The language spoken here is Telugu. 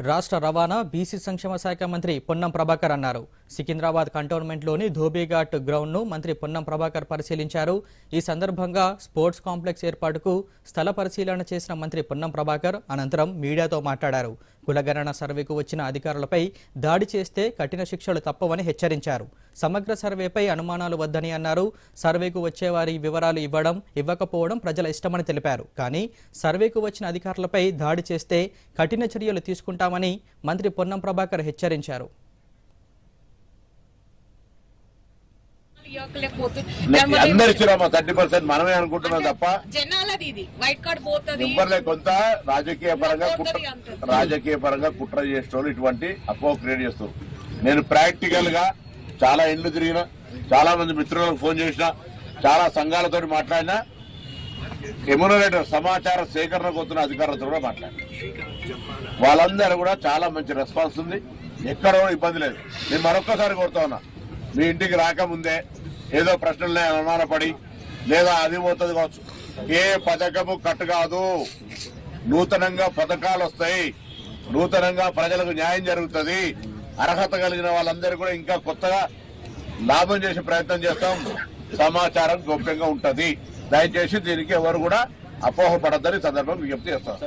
రాష్ట్ర రవాణా బీసీ సంక్షేమ శాఖ మంత్రి పొన్నం ప్రభాకర్ అన్నారు. సికింద్రాబాద్ కంటోన్మెంట్లోని ధోబీఘాట్ గ్రౌండ్ను మంత్రి పొన్నం ప్రభాకర్ పరిశీలించారు. ఈ సందర్భంగా స్పోర్ట్స్ కాంప్లెక్స్ ఏర్పాటుకు స్థల పరిశీలన చేసిన మంత్రి పొన్నం ప్రభాకర్ అనంతరం మీడియాతో మాట్లాడారు. కులగణన సర్వేకు వచ్చిన అధికారులపై దాడి చేస్తే కఠిన శిక్షలు తప్పవని హెచ్చరించారు. సమగ్ర సర్వేపై అనుమానాలు వద్దని అన్నారు. సర్వేకు వచ్చేవారి వివరాలు ఇవ్వడం ఇవ్వకపోవడం ప్రజల ఇష్టమని తెలిపారు. కానీ సర్వేకు వచ్చిన అధికారులపై దాడి చేస్తే కఠిన చర్యలు తీసుకుంటామని మంత్రి పొన్నం ప్రభాకర్ హెచ్చరించారు. అందరు థర్టీ పర్సెంట్ మనమే అనుకుంటున్నాం తప్ప జనాలది ఇది. వైట్ కార్డ్ పోతుంది. ఇవ్వలే కొంత రాజకీయ పరంగా. రాజకీయ పరంగా కుట్ర చేసేటోళ్ళు ఇటువంటి అపోహ క్రియేట్ చేస్తారు. నేను ప్రాక్టికల్గా చాలా ఇండ్లు తిరిగిన చాలా మంది మిత్రులకు ఫోన్ చేసిన చాలా సంఘాలతో మాట్లాడినా ఎమ్యూనరేటర్ సమాచార సేకరణకు వస్తున్న అధికారులతో కూడా మాట్లాడిన. వాళ్ళందరూ కూడా చాలా మంచి రెస్పాన్స్ ఉంది. ఎక్కడ కూడా ఇబ్బంది లేదు. నేను మరొక్కసారి కోరుతా ఉన్నా. మీ ఇంటికి రాకముందే ఏదో ప్రశ్నలనే అనుమానపడి లేదా అది పోతుంది కావచ్చు. ఏ పథకము కట్టు కాదు. నూతనంగా పథకాలు వస్తాయి. నూతనంగా ప్రజలకు న్యాయం జరుగుతుంది. అర్హత కలిగిన వాళ్ళందరూ కూడా ఇంకా కొత్తగా లాభం చేసే ప్రయత్నం చేస్తాం. సమాచారం గోప్యంగా ఉంటుంది. దయచేసి దీనికి ఎవరు కూడా అపోహపడద్దని సందర్భం విజ్ఞప్తి చేస్తాం.